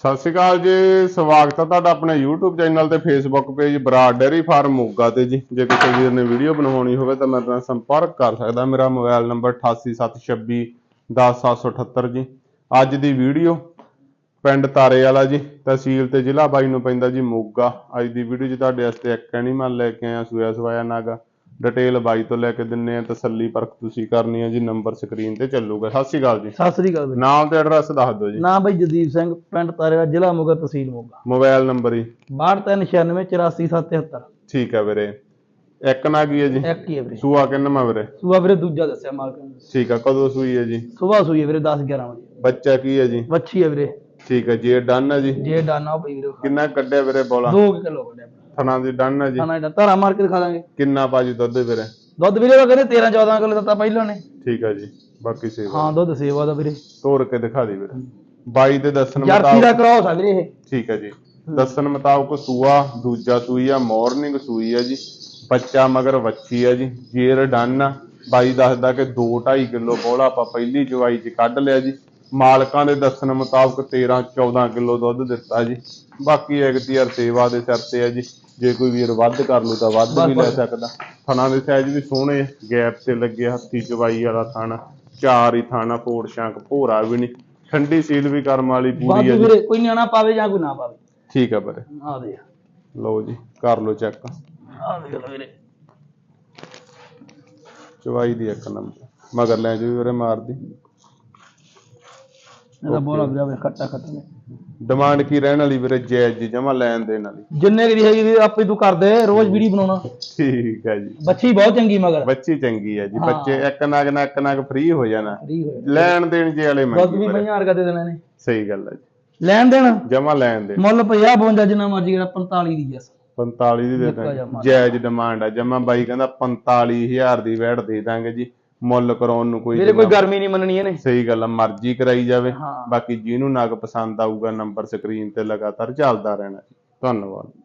ਸਤਿ ਸ਼੍ਰੀ ਅਕਾਲ ਜੀ, ਸਵਾਗਤ ਹੈ ਤੁਹਾਡਾ ਆਪਣੇ YouTube ਚੈਨਲ ਤੇ Facebook page Brar dairy farm Moga ਤੇ ਜੀ। ਜੇ ਕਿਸੇ ਵੀਰ ਨੇ ਵੀਡੀਓ ਬਣਵਾਉਣੀ ਹੋਵੇ ਤਾਂ ਮੇਰੇ ਨਾਲ ਸੰਪਰਕ ਕਰ ਸਕਦਾ। ਮੇਰਾ ਮੋਬਾਈਲ ਨੰਬਰ 8876 10778 ਜੀ। ਅੱਜ ਦੀ ਵੀਡੀਓ ਪਿੰਡ ਤਾਰੇ ਵਾਲਾ ਜੀ, ਤਹਿਸੀਲ ਤੇ ਜ਼ਿਲ੍ਹਾ ਬਾਈ ਨੂੰ ਪੈਂਦਾ ਜੀ ਮੋਗਾ। ਅੱਜ ਦੀ ਵੀਡੀਓ 'ਚ ਤੁਹਾਡੇ ਵਾਸਤੇ ਇੱਕ ਐਨੀਮਲ ਲੈ ਕੇ ਆਇਆ ਸੂਆ ਸਵਾਇਆ ਨਾਗਾ। ਡਿਟੇਲ ਬਾਈ ਤੋਂ ਲੈ ਕੇ ਦਿੰਨੇ ਆ ਤਸੱਲੀ ਪਰਖ ਤੁਸੀਂ ਕਰਨੀ ਹੈ ਜੀ ਨੰਬਰ ਸਕਰੀਨ ਤੇ ਚੱਲੂਗਾ। ਸਤਿ ਸ਼੍ਰੀ ਅਕਾਲ ਜੀ। ਸਤਿ ਸ੍ਰੀ ਅਕਾਲ ਵੀਰੇ ਨਾਮ ਤੇ ਐਡਰੈਸ ਦੱਸ ਦਿਓ ਜੀ। ਨਾਮ ਬਈ ਜਦੀਪ ਸਿੰਘ ਪਿੰਡ ਤਾਰੇਵਾ ਜ਼ਿਲ੍ਹਾ ਮੋਗਾ ਤਹਿਸੀਲ ਮੋਗਾ। ਮੋਬਾਈਲ ਨੰਬਰ ਜੀ। 6296847773 ਠੀਕ ਹੈ ਵੀਰੇ। ਇੱਕ ਨਾ ਕੀ ਹੈ ਜੀ? ਇੱਕ ਹੀ ਹੈ ਵੀਰੇ। ਸੂਆ ਕਿੰਨਵਾਂ ਵੀਰੇ? ਸੂਆ ਵੀਰੇ ਦੂਜਾ ਦੱਸਿਆ ਮਾਲਕ ਨੇ। ਠੀਕ ਹੈ ਕਦੋਂ ਸੂਈ ਹੈ ਜੀ? ਸਵੇਰ ਸੂਈ ਹੈ ਵੀਰੇ 10 11 ਵਜੇ। ਬੱਚਾ ਕੀ ਹੈ ਜੀ? ਵੱਛੀ ਹੈ ਵੀਰੇ। ਠੀਕ ਹੈ ਜੀ ਡਨ ਹੈ ਜੀ? ਜੇ ਡਾਨਾ ਉਹ ਪਈ ਵੀਰੇ। ਕਿੰਨਾ ਕੱਢਿਆ ਵੀਰੇ ਬੋਲਾ? 2 ਕਿਲੋ ਕੱਢਿਆ। ਥਣਾ ਦੀ ਡਨ ਹੈ ਜੀ। ਖਾਣਾ ਇਹਦਾ ਧਾਰਾ ਮਾਰ ਕੇ ਦਿਖਾ ਦਾਂਗੇ। ਕਿੰਨਾ ਪਾਜੀ ਦੁੱਧ ਵੀਰੇ? ਦੁੱਧ ਵੀਰੇ ਦਾ ਕਹਿੰਦੇ 13 14 ਕਿਲੋ ਦਿੱਤਾ ਪਹਿਲਾਂ ਨੇ। ਠੀਕ ਹੈ ਜੀ ਬਾਕੀ ਸੇਵਾ। ਹਾਂ ਦੁੱਧ ਸੇਵਾ ਦਾ ਵੀਰੇ। ਤੋੜ ਕੇ ਦਿਖਾ ਦੀ ਵੀਰੇ। ਬਾਈ ਦੇ ਦੱਸਣ ਜਰਸੀ ਦਾ ਮੁਤਾਬਕ ਕਰਾਉ ਵੀਰੇ ਇਹ। ਠੀਕ ਹੈ ਜੀ। ਦੱਸਣ ਮੁਤਾਬਕ ਸੂਆ ਦੂਜਾ ਸੂਈ ਆ ਮਾਰਨਿੰਗ ਸੂਈ ਆ ਜੀ। ਬੱਚਾ ਮਗਰ ਵੱਛੀ ਆ ਜੀ। ਜੇਰ ਡਨ ਆ। ਬਾਈ ਦੱਸਦਾ ਕਿ 2 2.5 ਕਿਲੋ ਬੋਲਾ ਆਪਾਂ ਪਹਿਲੀ ਚਵਾਈ ਚ ਕੱਢ ਲਿਆ ਜੀ। ਮਾਲਕਾਂ ਦੇ ਦੱਸਣ ਮੁਤਾਬਕ 13 14 ਕਿਲੋ ਦੁੱਧ ਦਿੱਤਾ ਜੀ। ਬਾਕੀ ਐਗਤੀਆਰ ਸੇਵਾ ਦੇ ਸਿਰ ਤੇ ਆ ਜੀ। ਜੇ ਕੋਈ ਵੀਰ ਵੱਧ ਕਰ ਲੂ ਤਾਂ ਵੱਧ ਵੀ ਲੈ ਸਕਦਾ। ਥਣਾ ਦੇ ਸਾਈਜ਼ ਵੀ ਸੋਹਣੇ ਗੈਪ ਤੇ ਲੱਗੇ ਹੱਥੀ ਚਵਾਈ ਵਾਲਾ ਥਣ। ਚਾਰ ਹੀ ਥਾਣਾ ਫੋੜ ਸ਼ਾਂਕ ਭੋਰਾ ਵੀ ਨਹੀਂ। ਠੰਡੀ ਸੀਲ ਵੀ ਕਰਮ ਵਾਲੀ ਪੂਰੀ ਆ ਜੀ। ਕੋਈ ਨਿਆਣਾ ਪਾਵੇ ਜਾਂ ਕੋਈ ਨਾ ਪਾਵੇ? ਠੀਕ ਆ ਵੀਰੇ। ਆ ਦੇ ਲਓ ਜੀ ਕਰ ਲਓ ਚੈੱਕ। ਆ ਦੇ ਲਓ ਵੀਰੇ। ਚਵਾਈ ਦੀ ਇੱਕ ਨੰਬਰ। ਮਗਰ ਲੈ ਜੀ ਵੀਰੇ ਮਾਰਦੀ। ਇਹਦਾ ਬੋਲਾ ਵੀਰੇ ਵੀਰੇ ਖੱਟਾ ਖੱਟਾ ਡਿਮਾਂਡ ਕੀ ਰਹਿਣ ਵਾਲੀ ਵੀਰੇ ਜਾਇਜ਼ ਜੀ ਜਮਾ ਲੈਣ ਦੇਣ ਵਾਲੀ? ਜਿੰਨੇ ਕੁ ਦੀ ਹੈਗੀ ਵੀਰੇ ਆਪੇ ਤੂੰ ਕਰ ਦੇ ਰੋਜ਼ ਵੀਡੀਓ ਬਣਾਉਣਾ। ਠੀਕ ਹੈ ਜੀ। ਬੱਚੀ ਬਹੁਤ ਚੰਗੀ ਮਗਰ। ਬੱਚੀ ਚੰਗੀ ਹੈ ਜੀ। ਬੱਚੇ ਇੱਕ ਨਗ ਨਾ ਇੱਕ ਨਗ ਫ੍ਰੀ ਹੋ ਜਾਣਾ। ਲੈਣ ਦੇਣ ਜੇ ਵਾਲੇ ਦੁੱਧ ਮੰਗੀ ਵੀ ਵੀਰੇ। ਮਈਆਂ ਵਰਗਾ ਦੇ ਦੇਣਾ ਨੇ। ਸਹੀ ਗੱਲ ਹੈ ਜੀ। ਲੈਣ ਦੇਣ? ਜਮਾ ਲੈਣ ਦੇਣ। ਮੁੱਲ 50 52 ਜਿੰਨਾ ਮਰਜ਼ੀ ਜਿਹੜਾ 45 ਦੀ ਜਸ 45 ਦੀ ਦੇ ਦਾਂਗੇ। ਜਾਇਜ਼ ਡਿਮਾਂਡ ਹੈ ਜਮਾ ਬਾਈ ਕਹਿੰਦਾ 45000 ਦੀ ਵੈਟ ਦੇ ਦਾਂਗੇ ਜੀ। ਮੁੱਲ ਕਰਾਉਣ ਨੂੰ ਕੋਈ ਵੀਰੇ ਕੋਈ ਜਿੰਨਾ- ਗਰਮੀ ਨਹੀਂ ਮੰਨਣੀ ਇਹਨੇ। ਸਹੀ ਗੱਲ ਆ ਮਰਜ਼ੀ ਕਰਾਈ ਜਾਵੇ। ਹਾਂ। ਬਾਕੀ ਜਿਹਨੂੰ ਨਗ ਪਸੰਦ ਆਊਗਾ ਨੰਬਰ ਸਕਰੀਨ ਤੇ ਲਗਾਤਾਰ ਚੱਲਦਾ ਰਹਿਣਾ। ਜੀ ਧੰਨਵਾਦ।